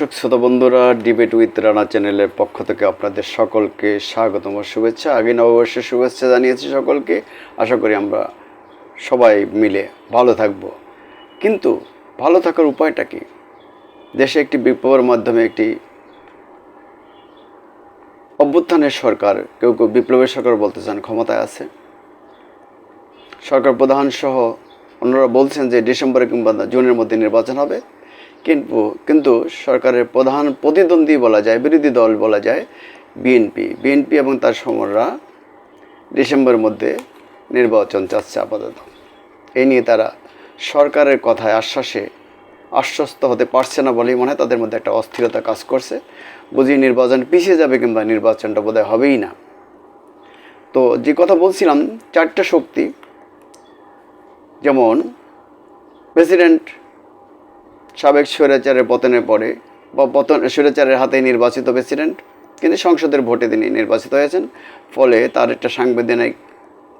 দর্শক, শ্রোতা বন্ধুরা ডিবেট উইথ রানা চ্যানেলের পক্ষ থেকে আপনাদের সকলকে স্বাগতম, শুভেচ্ছা। আগে নববর্ষের শুভেচ্ছা জানিয়েছি সকলকে। আশা করি আমরা সবাই মিলে ভালো থাকব। কিন্তু ভালো থাকার উপায়টা কি? দেশে একটি বিপ্লবের মাধ্যমে একটি অভ্যুত্থানের সরকার, কেউ কেউ বিপ্লবের সরকার বলতে চান, ক্ষমতায় আছে। সরকার প্রধান সহ অন্যরা বলছেন যে ডিসেম্বরে কিংবা জুনের মধ্যে নির্বাচন হবে। কিন্তু কিন্তু সরকারের প্রধান প্রতিদ্বন্দ্বী বলা যায়, বিরোধী দল বলা যায় বিএনপি। বিএনপি এবং তার সমররা ডিসেম্বরের মধ্যে নির্বাচন চাচ্ছে আপাতত। এই নিয়ে তারা সরকারের কথায় আশ্বাসে আশ্বস্ত হতে পারছে না বলেই মনে হয়, তাদের মধ্যে একটা অস্থিরতা কাজ করছে। বুঝি নির্বাচন পিছিয়ে যাবে কিংবা নির্বাচনটা বোধহয় হবেই না। তো যে কথা বলছিলাম, চারটা শক্তি, যেমন প্রেসিডেন্ট সাবেক স্বৈরাচারের পতনের পরে বা পতন স্বৈরাচারের হাতে নির্বাচিত প্রেসিডেন্ট কিন্তু সংসদের ভোটে তিনি নির্বাচিত হয়েছেন। ফলে তার একটা সাংবিধানিক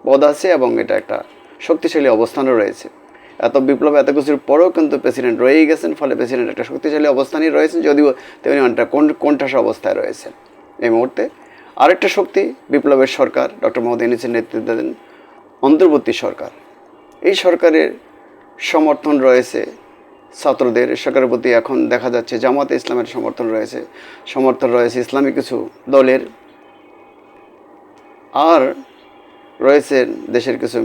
পদ আছে এবং এটা একটা শক্তিশালী অবস্থানও রয়েছে। এত বিপ্লব, এত কিছুর পরেও কিন্তু প্রেসিডেন্ট রয়েই গেছেন, ফলে প্রেসিডেন্ট একটা শক্তিশালী অবস্থানই রয়েছেন, যদিও তেমনি অনেকটা কোন কোণঠাসা অবস্থায় রয়েছেন। এই মুহূর্তে আরেকটা শক্তি বিপ্লবের সরকার, ডক্টর মোহাম্মদ ইউনিসের নেতৃত্বাধীন অন্তর্বর্তী সরকার। এই সরকারের সমর্থন রয়েছে ছাত্রদের, সরকারের প্রতি এখন দেখা যাচ্ছে জামাতে ইসলামের সমর্থন রয়েছে। সমর্থন রয়েছে ইসলামী কিছু দলের। আর রয়েছে দেশের কিছু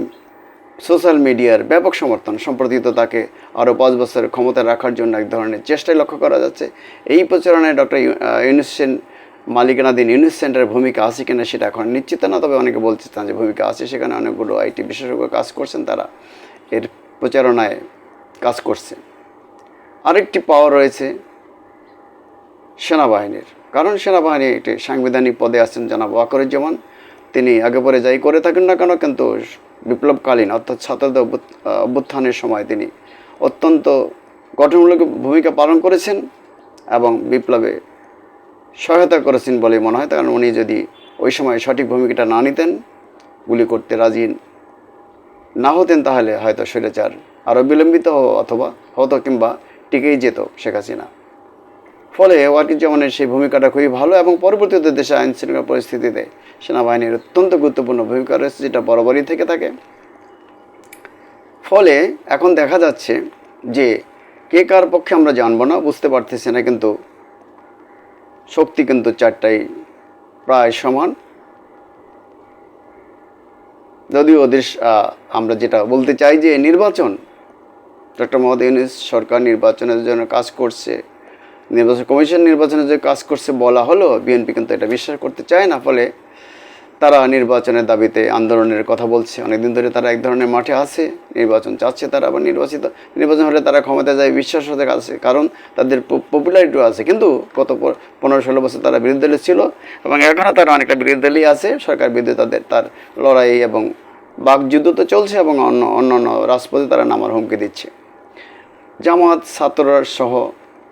সোশ্যাল মিডিয়ার ব্যাপক সমর্থন। সম্প্রতি তো তাকে আরও পাঁচ বছরের ক্ষমতায় রাখার জন্য এক ধরনের চেষ্টাই লক্ষ্য করা যাচ্ছে। এই প্রচারণায় ডক্টর ইউনুস সেন, মালিকানাধীন ইউনিস সেন্টারের ভূমিকা আছে কিনা সেটা এখন নিশ্চিত না, তবে অনেকে বলছে না যে ভূমিকা আছে সেখানে অনেকগুলো আইটি বিশেষজ্ঞ কাজ করছেন তারা। এর প্রচারণায় কাজ করছে। আরেকটি পাওয়ার রয়েছে সেনাবাহিনীর। কারণ সেনাবাহিনী একটি সাংবিধানিক পদে আছেন জনাব ওয়াকরুজ্জামান। তিনি আগে পরে যাই করে থাকেন না কেন, কিন্তু বিপ্লবকালীন অর্থাৎ ছাত্রদের অভ্যুত্থানের সময় তিনি অত্যন্ত গঠনমূলক ভূমিকা পালন করেছেন এবং বিপ্লবে সহায়তা করেছেন বলে মনে হয়। কারণ উনি যদি ওই সময় সঠিক ভূমিকাটা না নিতেন, গুলি করতে রাজি না হতেন, তাহলে হয়তো স্বৈরাচার আরও বিলম্বিত অথবা হতো কিংবা টিকেই যেত শেখ হাসিনা। ফলে ওয়াকিজ্জামানের সেই ভূমিকাটা খুবই ভালো এবং পরবর্তীতে দেশে আইন শৃঙ্খলা পরিস্থিতিতে সেনাবাহিনীর অত্যন্ত গুরুত্বপূর্ণ ভূমিকা রয়েছে, যেটা বরাবরই থেকে থাকে। ফলে এখন দেখা যাচ্ছে যে কে কার পক্ষে আমরা জানব না, বুঝতে পারতেছি না, কিন্তু শক্তি কিন্তু চারটাই প্রায় সমান। যদিও দেশ আমরা যেটা বলতে চাই যে নির্বাচন ডক্টর মোহাম্মদ ইউনুস সরকার নির্বাচনের জন্য কাজ করছে। নির্বাচন কমিশন নির্বাচনের যে কাজ করছে বলা হলো, বিএনপি কিন্তু এটা বিশ্বাস করতে চায় না, ফলে তারা নির্বাচনের দাবিতে আন্দোলনের কথা বলছে। অনেকদিন ধরে তারা এক ধরনের মাঠে আছে, নির্বাচন চাচ্ছে তারা, আবার নির্বাচিত নির্বাচন হলে তারা ক্ষমতায় যায়, বিশ্বাস হতে আছে, কারণ তাদের পপুলারিটিও আছে। কিন্তু গত পনেরো ষোলো বছর তারা বিরোধী দলে ছিল এবং এখনও তারা অনেকটা বিরোধী দলই আছে। সরকার বিরুদ্ধে তাদের তার লড়াই এবং বাকযুদ্ধ তো চলছে এবং অন্য অন্য অন্য রাজপথে তারা নামার হুমকি দিচ্ছে। জামাত ছাত্ররা সহ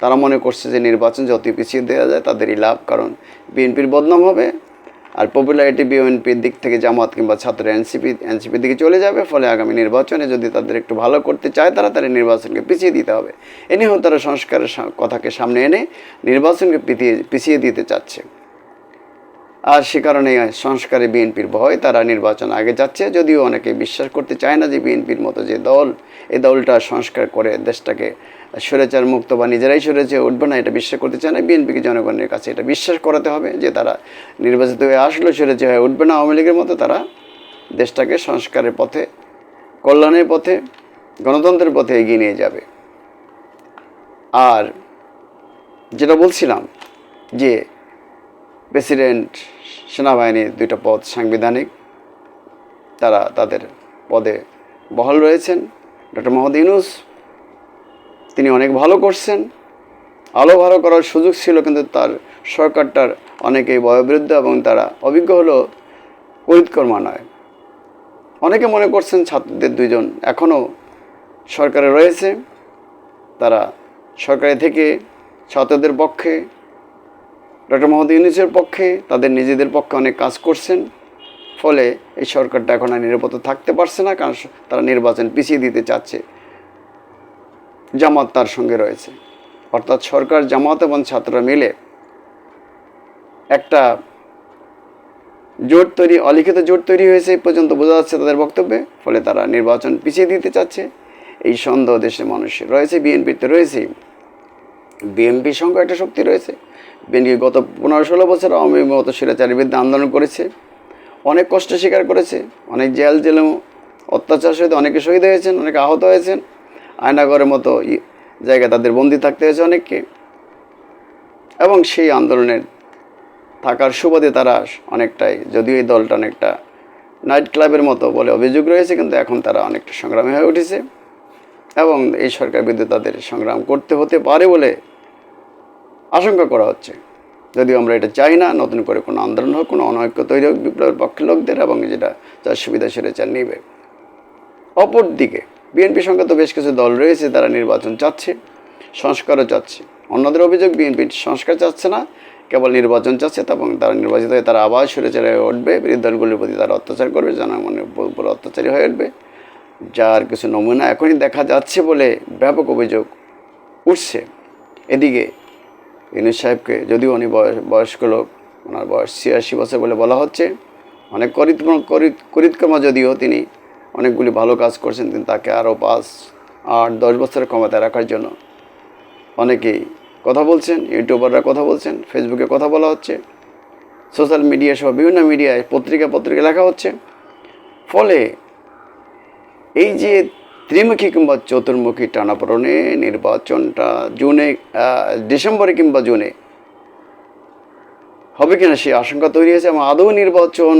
তারা মনে করছে যে নির্বাচন যত পিছিয়ে দেওয়া যায় তাদেরই লাভ, কারণ বিএনপির বদনাম হবে আর পপুলারিটি বিএনপির দিক থেকে জামাত কিংবা ছাত্র এনসিপি, এনসিপির দিকে চলে যাবে, ফলে আগামী নির্বাচনে যদি তাদের একটু ভালো করতে চায় তারা তাদের নির্বাচনকে পিছিয়ে দিতে হবে। এ নিয়েও তারা সংস্কারের কথাকে সামনে এনে নির্বাচনকে পিছিয়ে পিছিয়ে দিতে চাচ্ছে। আর সে কারণে সংস্কারে বিএনপির ভয়, তারা নির্বাচন আগে যাচ্ছে। যদিও অনেকে বিশ্বাস করতে চায় না যে বিএনপির মতো যে দল এই দলটা সংস্কার করে দেশটাকে স্বৈরাচার মুক্ত বা নিজেরাই সরেছে উঠবে না, এটা বিশ্বাস করতে চায় না। বিএনপিকে জনগণের কাছে এটা বিশ্বাস করাতে হবে যে তারা নির্বাচিত হয়ে আসলো সরেছে হয়ে উঠবে না। আওয়ামী লীগের মতো তারা দেশটাকে সংস্কারের পথে, কল্যাণের পথে, গণতন্ত্রের পথে এগিয়ে নিয়ে যাবে। আর যেটা বলছিলাম যে প্রেসিডেন্ট সেনাবাহিনীর দুইটা পদ সাংবিধানিক, তারা তাদের পদে বহাল রয়েছেন। ডক্টর মোহাম্মদ ইউনুস, তিনি অনেক ভালো করছেন। আলো ভালো করার সুযোগ ছিল, কিন্তু তার সরকারটার অনেকেই বয়োবৃদ্ধ এবং তারা অভিজ্ঞ হলো করিতকর্মা নয়। অনেকে মনে করছেন ছাত্রদের দুইজন এখনও সরকারে রয়েছে। তারা সরকারে থেকে ছাত্রদের পক্ষে ডক্টর মোহাম্মদ ইউনুসের পক্ষে, তাদের নিজেদের পক্ষে অনেক কাজ করছেন। ফলে এই সরকারটা এখন আর নিরাপদ থাকতে পারছে না, কারণ তারা নির্বাচন পিছিয়ে দিতে চাচ্ছে। জামাত তার সঙ্গে রয়েছে। অর্থাৎ সরকার, জামাত এবং ছাত্ররা মিলে একটা জোট তৈরি, অলিখিত জোট তৈরি হয়েছে, এই পর্যন্ত বোঝা যাচ্ছে তাদের বক্তব্যে। ফলে তারা নির্বাচন পিছিয়ে দিতে চাচ্ছে। এই সন্দেহ দেশের মানুষের রয়েছে বিএনপিতে রয়েছে বিএনপির সঙ্গে একটা শক্তি রয়েছে। বিএনপি গত পনেরো ষোলো বছর আওয়ামী মতো স্বৈরাচারের বিরুদ্ধে আন্দোলন করেছে, অনেক কষ্ট স্বীকার করেছে, অনেক জেল জেলেও অত্যাচার সহিত অনেকে শহীদ হয়েছেন, অনেকে আহত হয়েছেন, আয়নাগরের মতো জায়গায় তাদের বন্দি থাকতে হয়েছে অনেককে। এবং সেই আন্দোলনের থাকার সুবাদে তারা অনেকটাই, যদিও এই দলটা অনেকটা নাইট ক্লাবের মতো বলে অভিযোগ রয়েছে, কিন্তু এখন তারা অনেকটা সংগ্রামী হয়ে উঠেছে। এবং এই সরকার বিরুদ্ধে তাদের সংগ্রাম করতে হতে পারে বলে আশঙ্কা করা হচ্ছে। যদিও আমরা এটা চাই না, নতুন করে কোনো আন্দোলন হোক, কোনো অনৈক্য তৈরি হোক, বিপ্লবের পক্ষে লোকদের এবং যেটা যার সুবিধা সেরে চাল নিবে। অপরদিকে বিএনপির সঙ্গে তো বেশ কিছু দল রয়েছে, তারা নির্বাচন চাচ্ছে, সংস্কারও চাচ্ছে। অন্যদের অভিযোগ, বিএনপি সংস্কার চাচ্ছে না, কেবল নির্বাচন চাচ্ছে এবং তারা নির্বাচিত হয়ে তারা আবার সরে হয়ে উঠবে, বিরোধী দলগুলির প্রতি তারা অত্যাচার করবে, জনগণের উপর অত্যাচারী হয়ে উঠবে। যার কিছু নমুনা এখনই দেখা যাচ্ছে বলে ব্যাপক অভিযোগ উঠছে। এদিকে ইউনুস সাহেবকে, যদিও উনি বয়স, বয়স্ক লোক, ওনার বয়স ছিয়াশি বছর বলে বলা হচ্ছে। অনেক করিত করিতকর্মা যদিও তিনি অনেকগুলি ভালো কাজ করছেন, কিন্তু তাকে আরও পাঁচ, আট, দশ বছরের ক্ষমতায় রাখার জন্য অনেকেই কথা বলছেন, ইউটিউবাররা কথা বলছেন, ফেসবুকে কথা বলা হচ্ছে, সোশ্যাল মিডিয়া সহ বিভিন্ন মিডিয়ায় পত্রিকা পত্রিকা লেখা হচ্ছে। ফলে এই যে ত্রিমুখী কিংবা চতুর্মুখী টানাপড়নে নির্বাচনটা জুনে ডিসেম্বরে কিংবা জুনে। হবে কিনা সেই আশঙ্কা তৈরি হয়েছে এবং আদৌ নির্বাচন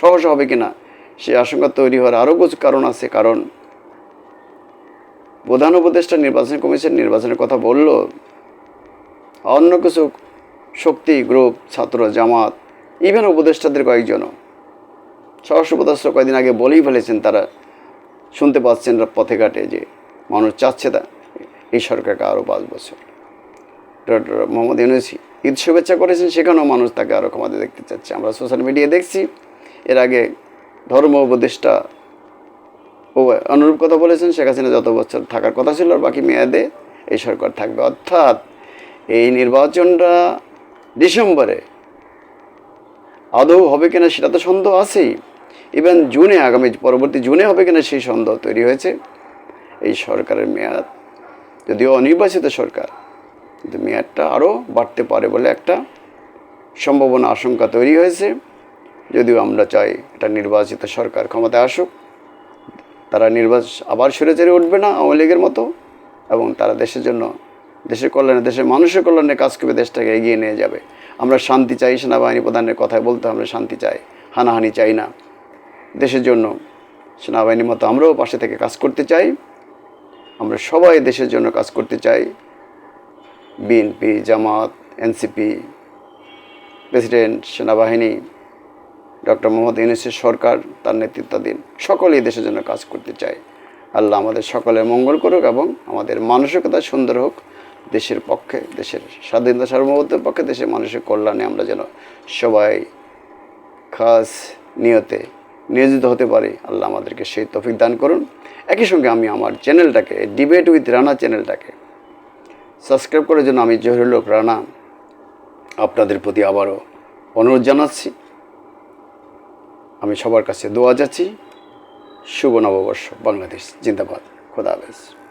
সহজ হবে কিনা সেই আশঙ্কা তৈরি হওয়ার আরও কিছু কারণ আছে। কারণ প্রধান উপদেষ্টা নির্বাচন কমিশন নির্বাচনের কথা বলল, অন্য কিছু শক্তি, গ্রুপ, ছাত্র, জামাত, ইভেন উপদেষ্টাদের কয়েকজনও। সহস্র উপদেষ্টা কয়েকদিন আগে বলেই ফেলেছেন তারা শুনতে পাচ্ছেন পথে ঘাটে যে মানুষ চাচ্ছে তা এই সরকারকে আরও পাঁচ বছর। ডক্টর মোহাম্মদ ইউনুসি ঈদ শুভেচ্ছা করেছেন, সেখানেও মানুষ তাকে আরও ক্ষমতা দেখতে চাচ্ছে। আমরা সোশ্যাল মিডিয়ায় দেখছি, এর আগে ধর্ম উপদেষ্টা ও অনুরূপ কথা বলেছেন, শেখ হাসিনা যত বছর থাকার কথা ছিল আর বাকি মেয়াদে এই সরকার থাকবে। অর্থাৎ এই নির্বাচনটা ডিসেম্বরে আদৌ হবে কিনা সেটা তো সন্দেহ আছেই। ইভেন জুনে আগামী পরবর্তী জুনে হবে কিনা সেই সন্দেহ তৈরি হয়েছে। এই সরকারের মেয়াদ, যদিও অনির্বাচিত সরকার, কিন্তু মেয়াদটা আরও বাড়তে পারে বলে একটা সম্ভাবনা, আশঙ্কা তৈরি হয়েছে। যদিও আমরা চাই এটা নির্বাচিত সরকার ক্ষমতায় আসুক, তারা নির্বাচন আবার সরে চেড়ে উঠবে না আওয়ামী লীগের মতো, এবং তারা দেশের জন্য, দেশের কল্যাণে, দেশের মানুষের কল্যাণে কাজ করবে, দেশটাকে এগিয়ে নিয়ে যাবে। আমরা শান্তি চাই, সেনাবাহিনী প্রধানের কথায় বলতে আমরা শান্তি চাই, হানাহানি চাই না। দেশের জন্য সেনাবাহিনীর মতো আমরাও পাশে থেকে কাজ করতে চাই। আমরা সবাই দেশের জন্য কাজ করতে চাই। বিএনপি জামাত এনসিপি প্রেসিডেন্ট সেনাবাহিনী ডক্টর মোহাম্মদ ইউনুসের সরকার, তার নেতৃত্বাধীন সকলেই দেশের জন্য কাজ করতে চায় আল্লাহ আমাদের সকলের মঙ্গল করুক এবং আমাদের মানসিকতা সুন্দর হোক। দেশের পক্ষে, দেশের স্বাধীনতা সার্বভৌমত্বের পক্ষে, দেশের মানুষের কল্যাণে আমরা যেন সবাই খাস নিয়তে নিয়োজিত হতে পারি। আল্লাহ আমাদেরকে সেই তফিক দান করুন। একই সঙ্গে আমি আমার চ্যানেলটাকে ডিবেট উইথ রানা চ্যানেলটাকে সাবস্ক্রাইব করার জন্য আমি লোক রানা আপনাদের প্রতি আবারও অনুরোধ জানাচ্ছি। আমি সবার কাছে দোয়া যাচ্ছি শুভ নববর্ষ, বাংলাদেশ, জিন্দাবাদ। খোদা হাফেজ।